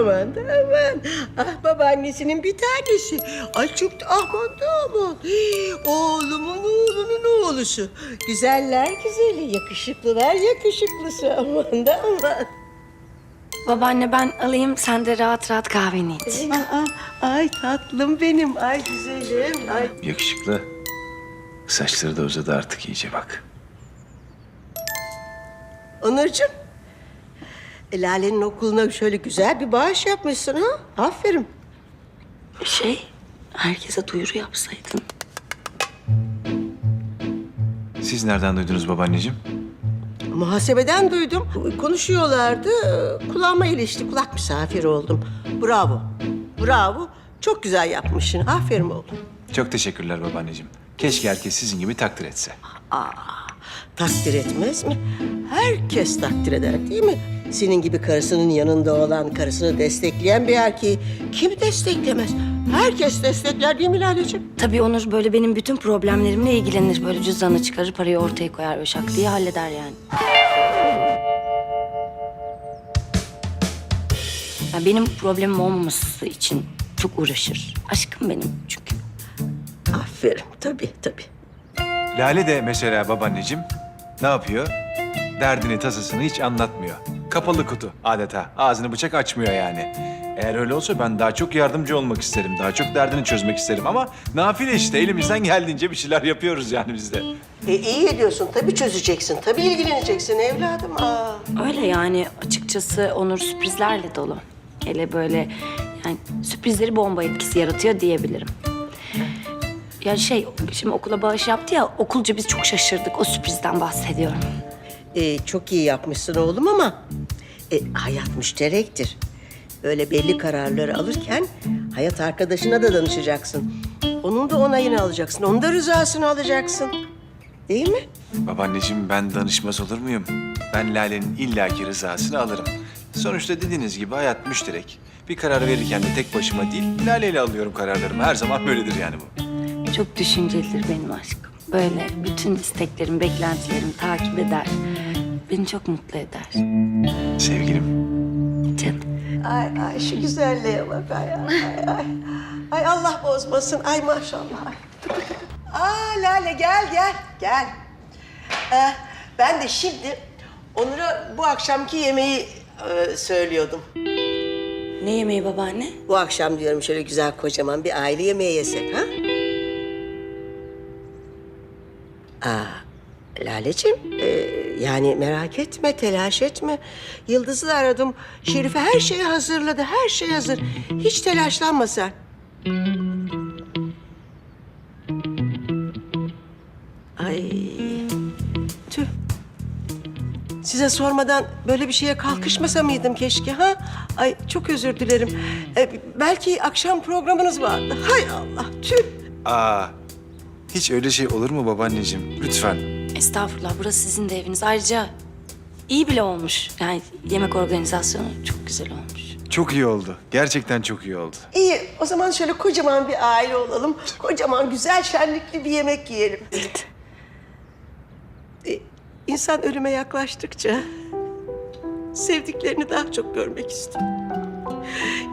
Aman da aman. Ah babaannesinin bir tanesi. Ay çok da aman da aman. Oğlumun oğlunun oğlusu. Güzeller güzeli, yakışıklılar yakışıklısı. Aman da aman. Babaanne ben alayım sen de rahat rahat kahveni iç. Aa, ay tatlım benim, ay güzelim. Ay. Yakışıklı. Saçları da uzadı artık iyice bak. Onurcuğum. E, Lale'nin okuluna şöyle güzel bir bağış yapmışsın ha. Aferin. Şey herkese duyuru yapsaydın. Siz nereden duydunuz babaanneciğim? Muhasebeden duydum. Konuşuyorlardı. Kulağıma ilişti. Kulak misafiri oldum. Bravo. Bravo. Çok güzel yapmışsın. Aferin oğlum. Çok teşekkürler babaanneciğim. Keşke herkes sizin gibi takdir etse. Takdir etmez mi? Herkes takdir eder değil mi? Senin gibi karısının yanında olan, karısını destekleyen bir erkeği kim desteklemez? Herkes destekler değil mi Lale'ciğim? Tabii Onur böyle benim bütün problemlerimle ilgilenir. Böyle cüzdanı çıkarır parayı ortaya koyar ve şak diye halleder yani. Ya benim problemim olmaması için çok uğraşır. Aşkım benim çünkü. Aferin. Tabii tabii. Lale de mesela babaanneciğim ne yapıyor? Derdini tasasını hiç anlatmıyor. Kapalı kutu adeta. Ağzını bıçak açmıyor yani. Eğer öyle olsa ben daha çok yardımcı olmak isterim. Daha çok derdini çözmek isterim ama nafile işte elimizden geldiğince bir şeyler yapıyoruz yani biz de. E, iyi ediyorsun. Tabii çözeceksin. Tabii ilgileneceksin evladım. Aa. Öyle yani açıkçası Onur sürprizlerle dolu. Hele böyle yani sürprizleri bomba etkisi yaratıyor diyebilirim. Ya şey şimdi okula bağış yaptı ya okulca biz çok şaşırdık o sürprizden bahsediyorum. E, çok iyi yapmışsın oğlum ama e, hayat müşterektir. Böyle belli kararları alırken hayat arkadaşına da danışacaksın. Onun da onayını alacaksın. Onun da rızasını alacaksın. Değil mi? Babaanneciğim ben danışmaz olur muyum? Ben Lale'nin illaki rızasını alırım. Sonuçta dediğiniz gibi hayat müşterek. Bir karar verirken de tek başıma değil, Lale ile alıyorum kararlarımı. Her zaman böyledir yani bu. Çok düşüncelidir benim aşkım. Böyle bütün isteklerim, beklentilerimi takip eder. Beni çok mutlu eder. Sevgilim. Canım. Ay ay şu güzelliğe bak ay ay ay. Ay, ay Allah bozmasın. Ay maşallah. Ay. Aa Lale gel gel gel. Ee, ben de şimdi Onur'a bu akşamki yemeği e, söylüyordum. Ne yemeği babaanne? Bu akşam diyorum şöyle güzel kocaman bir aile yemeği yesek ha? Aa, Laleciğim, e, yani merak etme, telaş etme. Yıldız'ı da aradım. Şerife her şeyi hazırladı, her şey hazır. Hiç telaşlanma sen. Ay, tüh. Size sormadan böyle bir şeye kalkışmasa mıydım keşke ha? Ay çok özür dilerim. Ee, belki akşam programınız vardı. Hay Allah tüh. Aa, hiç öyle şey olur mu babaanneciğim? Lütfen. Estağfurullah burası sizin de eviniz. Ayrıca iyi bile olmuş. Yani yemek organizasyonu çok güzel olmuş. Çok iyi oldu. Gerçekten çok iyi oldu. İyi o zaman şöyle kocaman bir aile olalım. Kocaman güzel şenlikli bir yemek yiyelim. Ee, İnsan ölüme yaklaştıkça sevdiklerini daha çok görmek istiyor.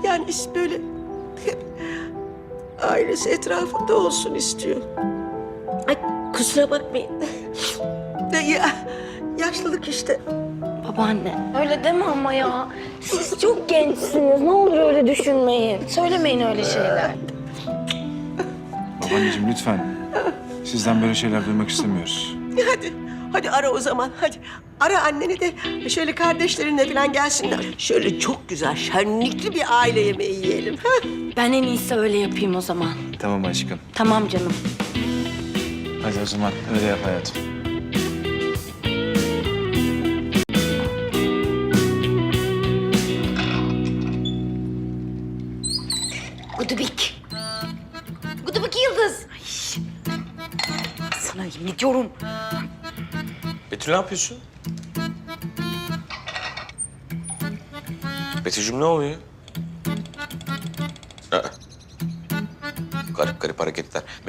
Yani is- böyle hep ailesi etrafında olsun istiyor. Ay kusura bakmayın. Ya, yaşlılık işte. Babaanne. Öyle deme ama ya. Siz çok gençsiniz. Ne olur öyle düşünmeyin. Söylemeyin öyle şeyler. Babaanneciğim lütfen. Sizden böyle şeyler duymak istemiyoruz. Hadi, hadi ara o zaman. Hadi ara anneni de şöyle kardeşlerinle falan gelsinler. Şöyle çok güzel şenlikli bir aile yemeği yiyelim. Ha? Ben en iyisi öyle yapayım o zaman. Tamam aşkım. Tamam canım. Hadi o zaman öyle yap hayatım. Gudubik. Gudubik Yıldız. Ay. Sana yemin ediyorum. Betül ne yapıyorsun? Betül'cüm ne oluyor?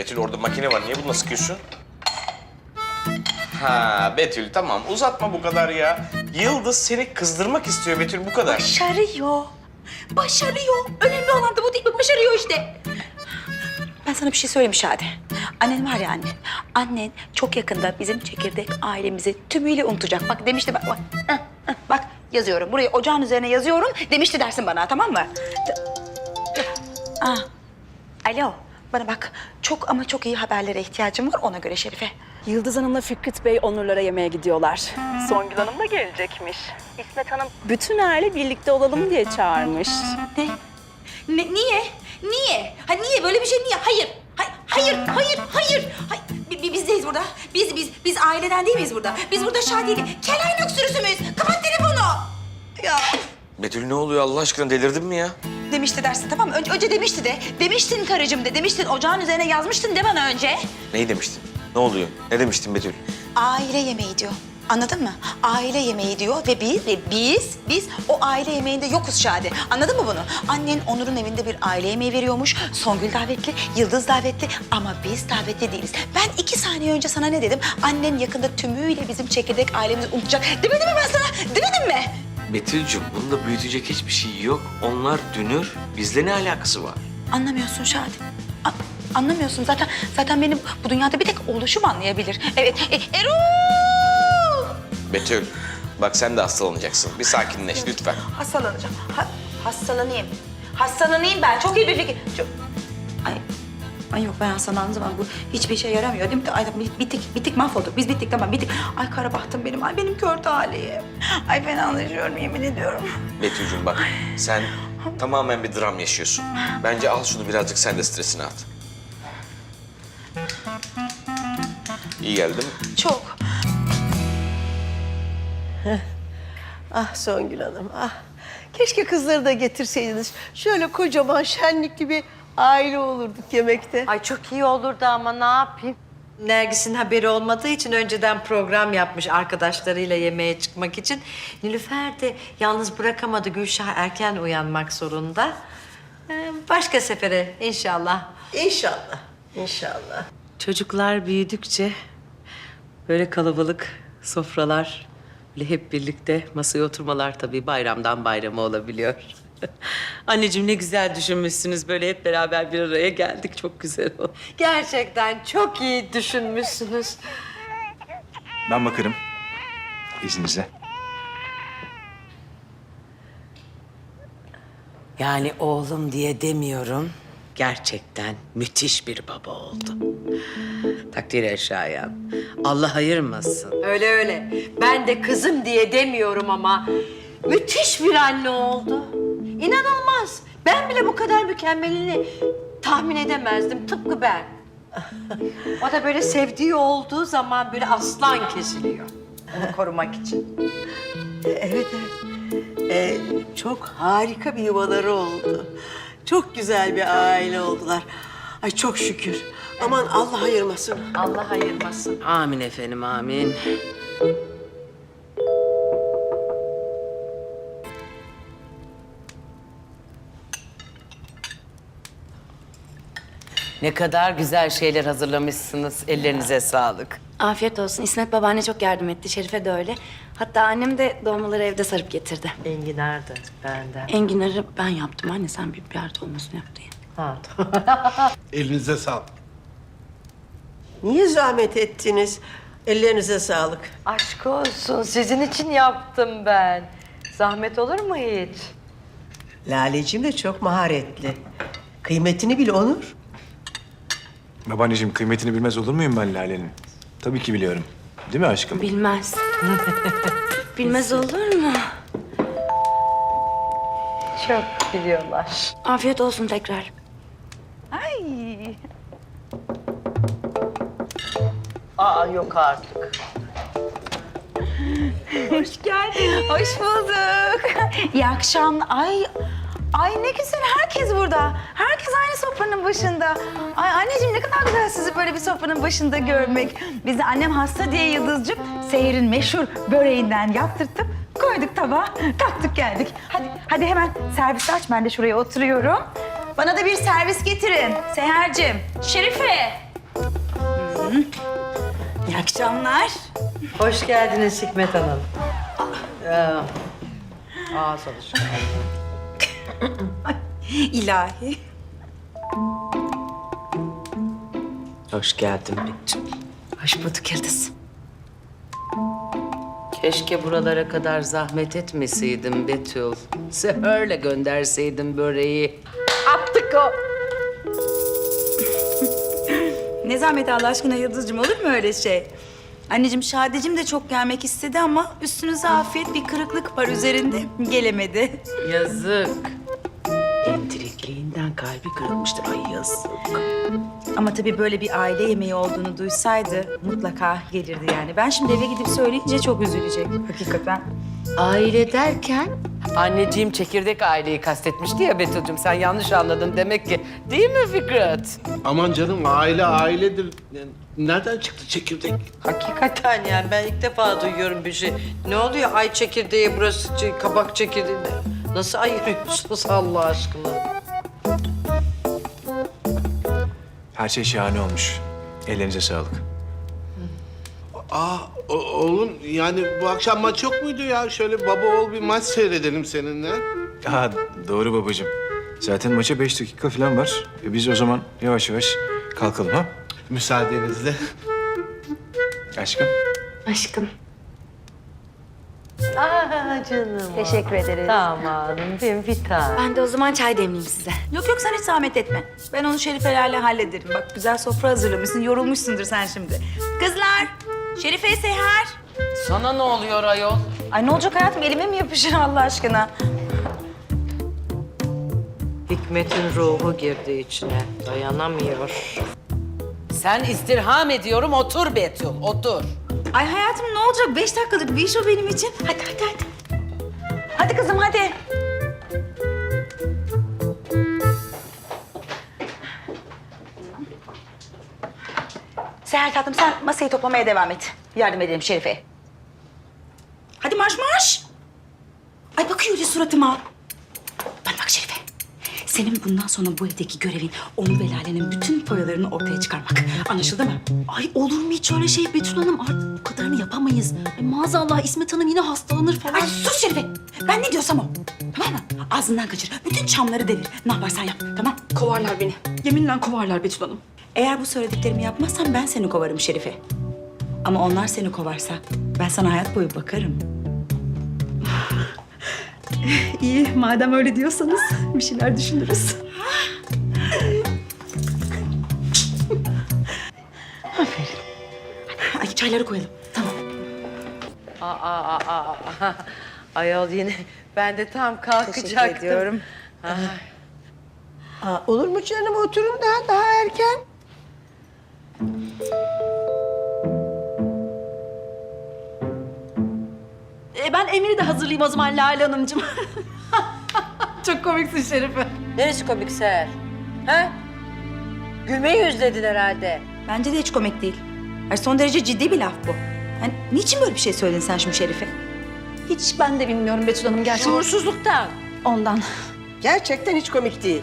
Betül orada makine var. Niye bununla sıkıyorsun? Ha Betül tamam uzatma bu kadar ya. Yıldız seni kızdırmak istiyor Betül bu kadar. Başarıyor. Başarıyor. Önemli olan da bu değil mi? Başarıyor işte. Ben sana bir şey söyleyeyim Şadi. Annen var ya anne. Annen çok yakında bizim çekirdek ailemizi tümüyle unutacak. Bak demişti bak bak. Bak yazıyorum. Buraya ocağın üzerine yazıyorum. Demişti dersin bana tamam mı? Aa, alo. Bana bak. Çok ama çok iyi haberlere ihtiyacım var ona göre Şerife. Yıldız Hanım'la Fikret Bey Onurlara yemeğe gidiyorlar. Songül Hanım da gelecekmiş. İsmet Hanım bütün aile birlikte olalım diye çağırmış. Ne? Ne, niye? Niye? Ha niye? Böyle bir şey niye? Hayır. Hayır, hayır, hayır, hayır. hayır. Bi- bi- Biz değiliz burada. Biz, biz, biz aileden değil miyiz burada? Biz burada Şadiye'li. Kelaynok sürüsü müyüz? Kapat telefonu. Ya Betül ne oluyor Allah aşkına delirdin mi ya? Demişti dersin tamam mı? Önce, önce demişti de. Demiştin karıcığım de. Demiştin ocağın üzerine yazmıştın de bana önce. Neyi demiştin? Ne oluyor? Ne demiştin Betül? Aile yemeği diyor. Anladın mı? Aile yemeği diyor ve biz ve biz biz o aile yemeğinde yokuz Şadi. Anladın mı bunu? Annen Onur'un evinde bir aile yemeği veriyormuş. Songül davetli, Yıldız davetli ama biz davetli değiliz. Ben iki saniye önce sana ne dedim? Annen yakında tümüyle bizim çekirdek ailemizi unutacak. Demedim mi ben sana? Demedim mi? Betül'cüm bunda büyütecek hiçbir şey yok. Onlar dünür. Bizle ne alakası var? Anlamıyorsun Şadi. A- anlamıyorsun zaten. Zaten benim bu dünyada bir tek oluşum anlayabilir. Evet. E, Erol! Betül bak sen de hastalanacaksın. Bir sakinleş lütfen. Hastalanacağım. Ha, hastalanayım. Hastalanayım ben. Çok iyi bir fikir. Çok... Ay, yok ben hastalandığım zaman bu hiçbir işe yaramıyor değil mi? Ay bittik, bittik mahvolduk. Biz bittik tamam bittik. Ay kara bahtım benim. Ay benim kör talihim. Ay ben anlaşıyorum yemin ediyorum. Betül'cüm bak sen tamamen bir dram yaşıyorsun. Bence al şunu birazcık sen de stresini at. İyi geldi mi? Çok. Ah Songül Hanım ah. Keşke kızları da getirseydiniz. Şöyle kocaman şenlikli bir aile olurduk yemekte. Ay çok iyi olurdu ama ne yapayım? Nergis'in haberi olmadığı için önceden program yapmış arkadaşlarıyla yemeğe çıkmak için. Nilüfer de yalnız bırakamadı. Gülşah erken uyanmak zorunda. Ee, Başka sefere inşallah. İnşallah, inşallah. Çocuklar büyüdükçe böyle kalabalık sofralar, böyle hep birlikte masaya oturmalar tabii bayramdan bayrama olabiliyor. Anneciğim ne güzel düşünmüşsünüz. Böyle hep beraber bir araya geldik. Çok güzel oldu. Gerçekten çok iyi düşünmüşsünüz. Ben bakarım. İzninizle. Yani oğlum diye demiyorum. Gerçekten müthiş bir baba oldu. Takdir şayan. Allah ayırmasın. Öyle öyle. Ben de kızım diye demiyorum ama müthiş bir anne oldu. İnanılmaz. Ben bile bu kadar mükemmelini tahmin edemezdim. Tıpkı ben. O da böyle sevdiği olduğu zaman böyle aslan kesiliyor. Onu korumak için. Evet, evet. Ee, çok harika bir yuvaları oldu. Çok güzel bir aile oldular. Ay çok şükür. Aman Allah ayırmasın. Allah ayırmasın. Amin efendim, amin. Ne kadar güzel şeyler hazırlamışsınız. Ellerinize sağlık. Afiyet olsun. İsmet babaanne çok yardım etti. Şerife de öyle. Hatta annem de dolmaları evde sarıp getirdi. Enginar'dı benden. Enginar'ı ben yaptım anne. Sen bir biber dolmasını yap diye. Ha, Elinize sağlık. Niye zahmet ettiniz? Ellerinize sağlık. Aşk olsun. Sizin için yaptım ben. Zahmet olur mu hiç? Laleciğim de çok maharetli. Kıymetini bil Onur. Babaanneciğim kıymetini bilmez olur muyum ben Lale'nin? Tabii ki biliyorum. Değil mi aşkım? Bilmez. Bilmez olur mu? Çok biliyorlar. Afiyet olsun tekrar. Aa yok artık. Hoş geldiniz. Hoş bulduk. İyi akşam. Ay, ay ne güzel herkes burada. Herkes aynı sofranın başında. Ay anneciğim ne kadar güzel sizi böyle bir sofranın başında görmek. Biz de annem hasta diye Yıldızcığım seyirin meşhur böreğinden yaptırtıp koyduk tabağa. Kalktık geldik. Hadi, hadi hemen servisi aç. Ben de şuraya oturuyorum. Bana da bir servis getirin. Seher'cim. Şerife. Hı. İyi akşamlar. Hoş geldiniz Hikmet Hanım. Ya. Ağız alışkanlığı. İlahi. Hoş geldin Betül. Hoş bulduk Yıldız. Keşke buralara kadar zahmet etmeseydin Betül. Seher'le gönderseydin böreği. Ne zahmet Allah aşkına Yıldız'cığım olur mu öyle şey? Anneciğim Şadeciğim de çok gelmek istedi ama üstünüze afiyet bir kırıklık var üzerinde. Gelemedi. Yazık. Entrikliğinden kalbi kırılmıştır. Ay yazık. Ama tabii böyle bir aile yemeği olduğunu duysaydı mutlaka gelirdi yani. Ben şimdi eve gidip söyleyince çok üzülecek hakikaten. Aile derken? Anneciğim çekirdek aileyi kastetmişti ya Betül'cüm. Sen yanlış anladın demek ki. Değil mi Fikret? Aman canım aile ailedir. Yani nereden çıktı çekirdek? Hakikaten yani ben ilk defa duyuyorum bir şey. Ne oluyor ay çekirdeği burası kabak çekirdeği. Nasıl ayırıyorsunuz Allah aşkına? Her şey şahane olmuş. Ellerinize sağlık. Aa o- oğlum yani bu akşam maç yok muydu ya? Şöyle baba oğul bir maç seyredelim seninle. Aa, doğru babacığım. Zaten maça beş dakika falan var. E biz o zaman yavaş yavaş kalkalım ha? Müsaadenizle. Aşkım. Aşkım. Aa canım. Teşekkür ederiz. Damadım benim bir tane. Ben de o zaman çay demleyeyim size. Yok yok sen hiç zahmet etme. Ben onu Şerifelerle hallederim. Bak güzel sofra hazırlamışsın. Yorulmuşsundur sen şimdi. Kızlar, Şerife, Seher. Sana ne oluyor ayol? Ay ne olacak hayatım elime mi yapışır Allah aşkına? Hikmet'in ruhu girdi içine. Dayanamıyor. Sen istirham ediyorum otur Betül otur. Ay hayatım ne olacak? Beş dakikalık bir iş o benim için. Hadi hadi hadi. Hadi kızım hadi. Seher tatlım sen masayı toplamaya devam et. Yardım edelim Şerife. Hadi marş marş. Ay bakıyor öyle suratıma. Senin bundan sonra bu evdeki görevin onu ve Lale'nin bütün foyalarını ortaya çıkarmak. Anlaşıldı mı? Ay olur mu hiç öyle şey Betül Hanım? Artık bu kadarını yapamayız. Ay, maazallah İsmet Hanım yine hastalanır falan. Ay sus Şerife. Ben ne diyorsam o. Tamam mı? Ağzından kaçır. Bütün çamları devir. Ne yaparsan yap. Tamam? Kovarlar beni. Yeminle kovarlar Betül Hanım. Eğer bu söylediklerimi yapmazsan ben seni kovarım Şerife. Ama onlar seni kovarsa ben sana hayat boyu bakarım. İyi, madem öyle diyorsanız bir şeyler düşünürüz. Aferin. Ay çayları koyalım. Tamam. Aa, aa, aa, aa. Ayol yine ben de tam kalkacaktım. ediyorum. Aa, olur mu canım oturun daha daha erken. E, ben Emir'i de hazırlayayım o zaman Lale Hanımcığım. Çok komiksin Şerife. Neresi komik Seher? Ha? Gülmeyi özledin herhalde. Bence de hiç komik değil. Ay son derece ciddi bir laf bu. Yani niçin böyle bir şey söyledin sen şimdi Şerife? Hiç ben de bilmiyorum Betül Hanım gerçekten. Şuursuzluktan. Ondan. Gerçekten hiç komik değil.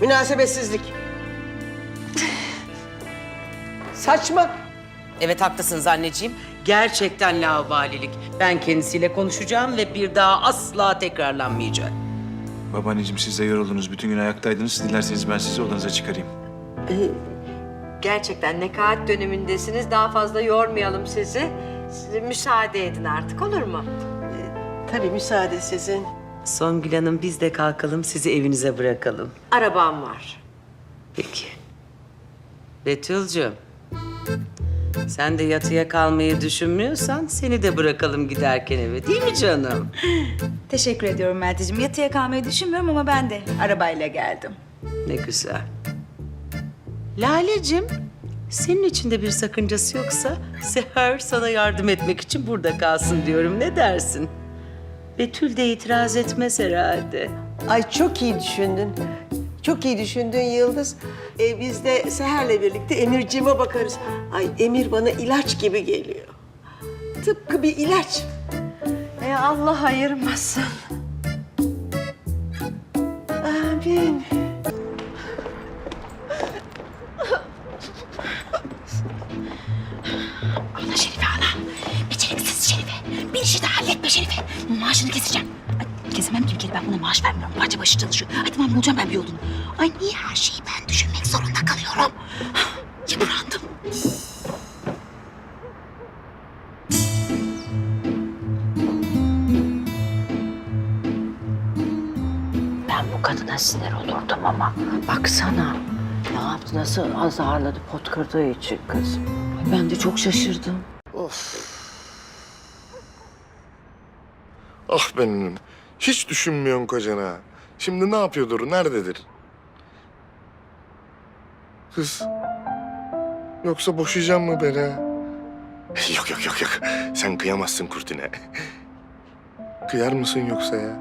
Münasebetsizlik. Saçma. Evet haklısınız anneciğim. Gerçekten laubalilik. Ben kendisiyle konuşacağım ve bir daha asla tekrarlanmayacak. Babaanneciğim siz de yoruldunuz. Bütün gün ayaktaydınız. Dilerseniz ben sizi odanıza çıkarayım. Gerçekten nekaat dönemindesiniz. Daha fazla yormayalım sizi. Size müsaade edin artık olur mu? Tabii müsaade sizin. Songül Hanım biz de kalkalım sizi evinize bırakalım. Arabam var. Peki. Betül'cüğüm. Sen de yatıya kalmayı düşünmüyorsan seni de bırakalım giderken eve değil mi canım? Teşekkür ediyorum Meltemciğim. Yatıya kalmayı düşünmüyorum ama ben de arabayla geldim. Ne güzel. Lale'cim, senin için de bir sakıncası yoksa Seher sana yardım etmek için burada kalsın diyorum. Ne dersin? Betül de itiraz etmez herhalde. Ay çok iyi düşündün. Çok iyi düşündün Yıldız. Ee, biz de Seher'le birlikte Emirciğime bakarız. Ay Emir bana ilaç gibi geliyor. Tıpkı bir ilaç. E Allah ayırmasın. Amin. Ana Şerife ana. Beceriksiz Şerife. Bir işi de halletme Şerife. Maaşını keseceğim. Ben buna maaş vermiyorum. Parça başı çalışıyor. Ay tamam bulacağım ben bir yolunu. Ay niye her şeyi ben düşünmek zorunda kalıyorum? Yıprandım. Ben bu kadına sinir olurdum ama baksana. Ne yaptı, nasıl azarladı pot kırdığı için kız. Ay, Ben de çok şaşırdım. Ah benim. Hiç düşünmüyorsun kocana. Şimdi ne yapıyordur, nerededir? Kız. Yoksa boşayacağım mı beni? Yok yok yok yok. Sen kıyamazsın Kurtine. Kıyar mısın yoksa ya?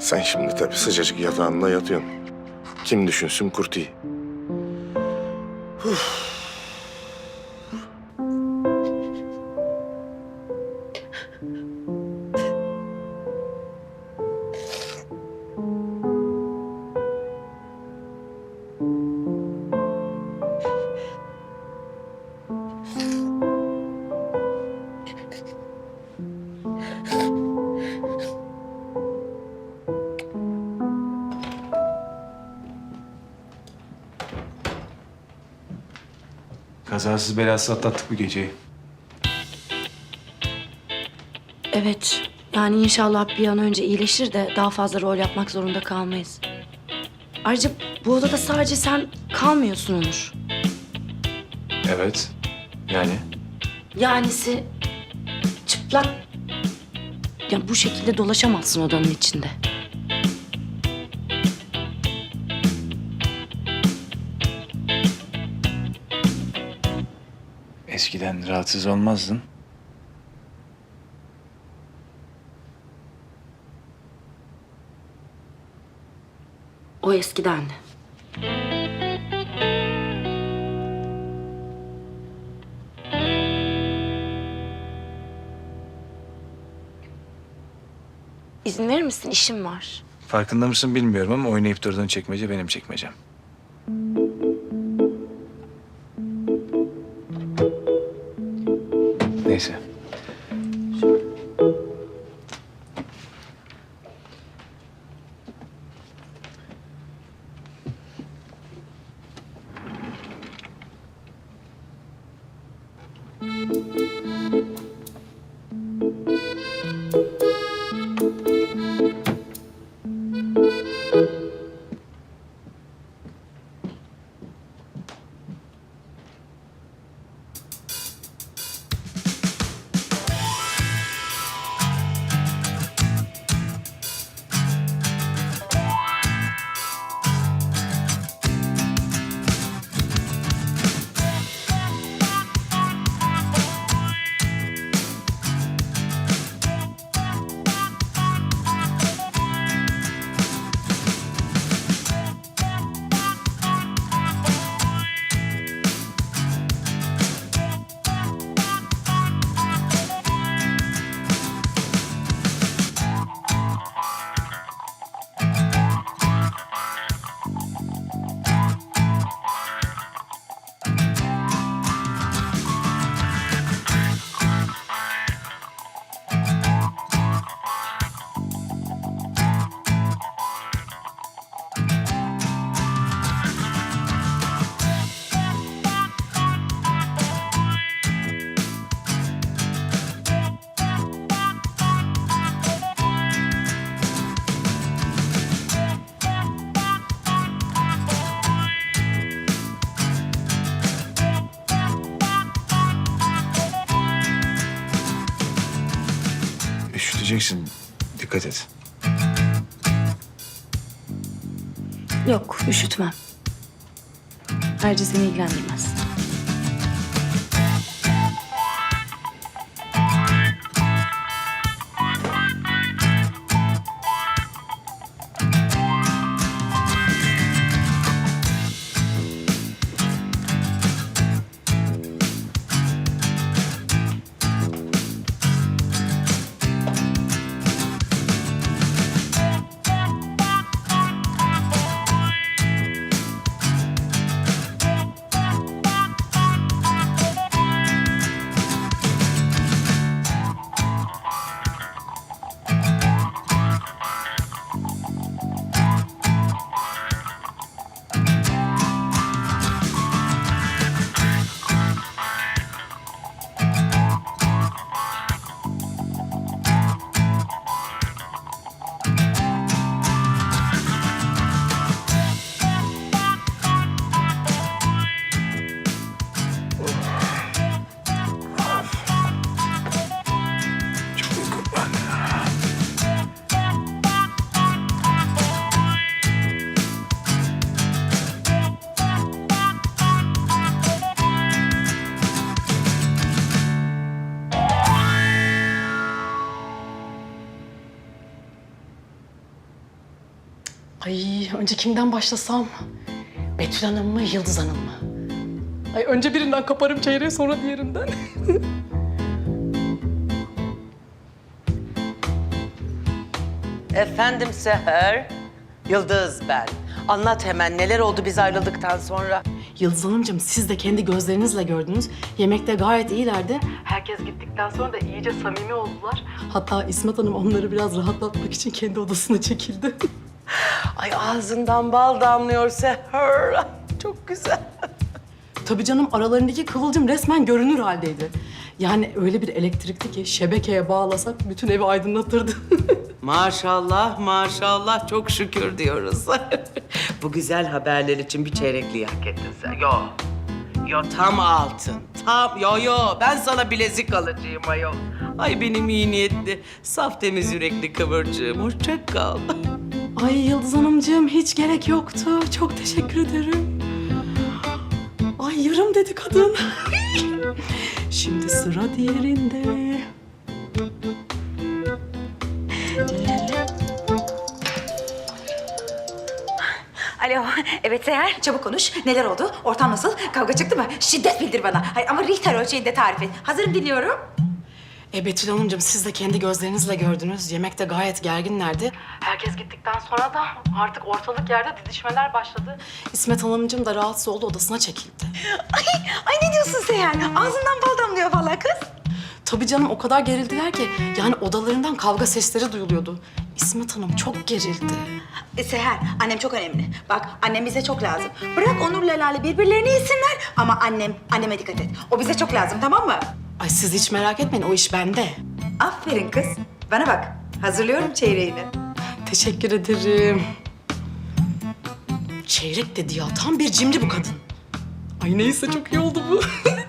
Sen şimdi tabii sıcacık yatağında yatıyorsun. Kim düşünsün Kurti'yi? Kazasız belasız atlattık bu geceyi. Evet. Yani inşallah bir an önce iyileşir de daha fazla rol yapmak zorunda kalmayız. Ayrıca bu odada sadece sen kalmıyorsun Onur. Evet. Yani? Yanisi çıplak ya bu şekilde dolaşamazsın odanın içinde. Eskiden rahatsız olmazdın. O eskidendi. İzin verir misin? İşim var. Farkında mısın bilmiyorum ama oynayıp durduğun çekmece benim çekmecem. Dikkat et. Yok, üşütmem. Ayrıca seni ilgilendirmez. Kimden başlasam? Betül Hanım mı, Yıldız Hanım mı? Ay önce birinden kaparım çeyreği sonra diğerinden. Efendim Seher. Yıldız ben. Anlat hemen neler oldu biz ayrıldıktan sonra. Yıldız Hanımcığım siz de kendi gözlerinizle gördünüz. Yemekte gayet iyilerdi. Herkes gittikten sonra da iyice samimi oldular. Hatta İsmet Hanım onları biraz rahatlatmak için kendi odasına çekildi. Ay ağzından bal damlıyor Seher. Ay, Çok güzel. Tabii canım aralarındaki kıvılcım resmen görünür haldeydi. Yani öyle bir elektrikti ki şebekeye bağlasak bütün evi aydınlatırdı. Maşallah maşallah çok şükür diyoruz. Bu güzel haberler için bir çeyrekliği hak ettin sen. Yo. Yo tam altın. Tam yo yo ben sana bilezik alacağım ayo. Ay benim iyi niyetli, saf temiz yürekli kıvırcığım. Hoşça kal. Ay Yıldız Hanımcığım hiç gerek yoktu. Çok teşekkür ederim. Ay yarım dedi kadın. Şimdi sıra diğerinde. Alo, evet Seher. Çabuk konuş. Neler oldu? Ortam nasıl? Kavga çıktı mı? Şiddet bildir bana. Hayır, ama Richter ölçeğinde tarif et. Hazırım dinliyorum. E Betül Hanımcığım siz de kendi gözlerinizle gördünüz. Yemekte gayet gerginlerdi. Herkes gittikten sonra da artık ortalık yerde didişmeler başladı. İsmet Hanımcığım da rahatsız oldu odasına çekildi. Ay, ay ne diyorsun Seher? Ağzından bal damlıyor vallahi kız. Tabii canım o kadar gerildiler ki yani odalarından kavga sesleri duyuluyordu. İsmet Hanım çok gerildi. E, Seher, annem çok önemli. Bak, annem bize çok lazım. Bırak Onur'la Lale birbirlerini yesinler ama annem, anneme dikkat et. O bize çok lazım, tamam mı? Ay siz hiç merak etmeyin o iş bende. Aferin kız. Bana bak, hazırlıyorum çeyreğini. Teşekkür ederim. Çeyrek dedi ya tam bir cimri bu kadın. Ay neyse çok iyi oldu bu.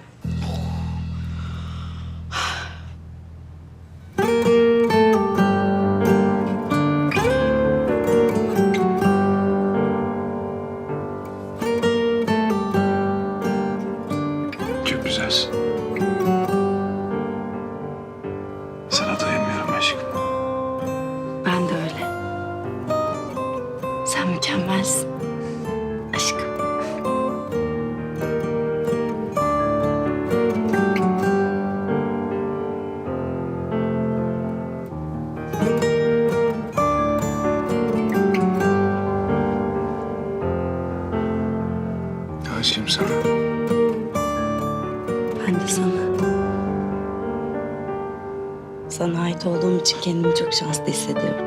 Sana ait olduğum için kendimi çok şanslı hissediyorum.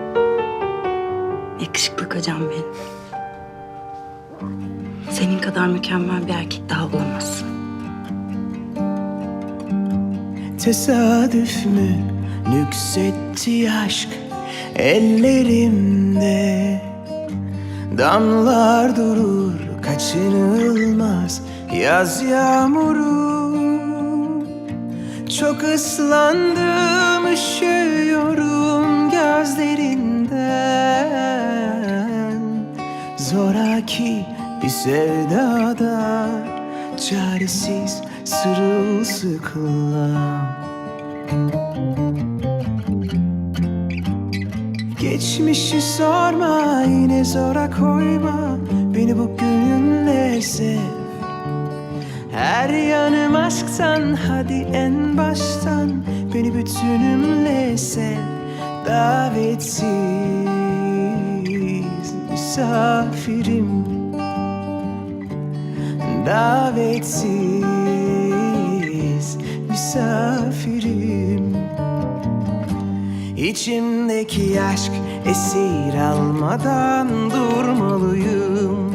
Yakışıklı kocam benim. Senin kadar mükemmel bir erkek daha bulamazsın. Tesadüf mü nüksetti aşk ellerimde Damlar durur kaçınılmaz yaz yağmuru Çok ıslandım üşüyorum gözlerinden. Zoraki bir sevdada çaresiz sırılsıklam. Geçmişi sorma yine zora koyma. Beni bugünle sev Her yanım aşktan hadi en baştan. Beni bütünümle sev Davetsiz misafirim. Davetsiz misafirim. İçimdeki aşk esir almadan durmalıyım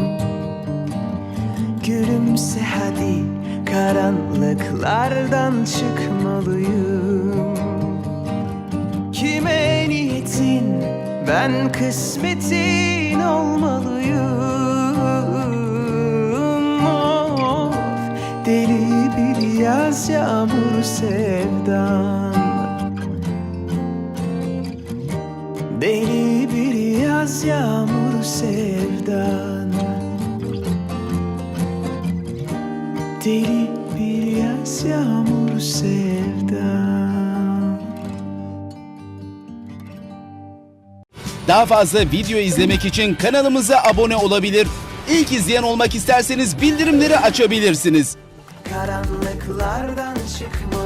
Gülümse hadi karanlıklardan çıkmalıyım. Kime niyetin? Ben kısmetin olmalıyım. Of deli bir yaz yağmur sevdan. Deli bir yaz yağmur sevdan Deli bir yaz yağmur sevdan Daha fazla video izlemek için kanalımıza abone olabilir. İlk izleyen olmak isterseniz bildirimleri açabilirsiniz. karanlıklardan çıkmalı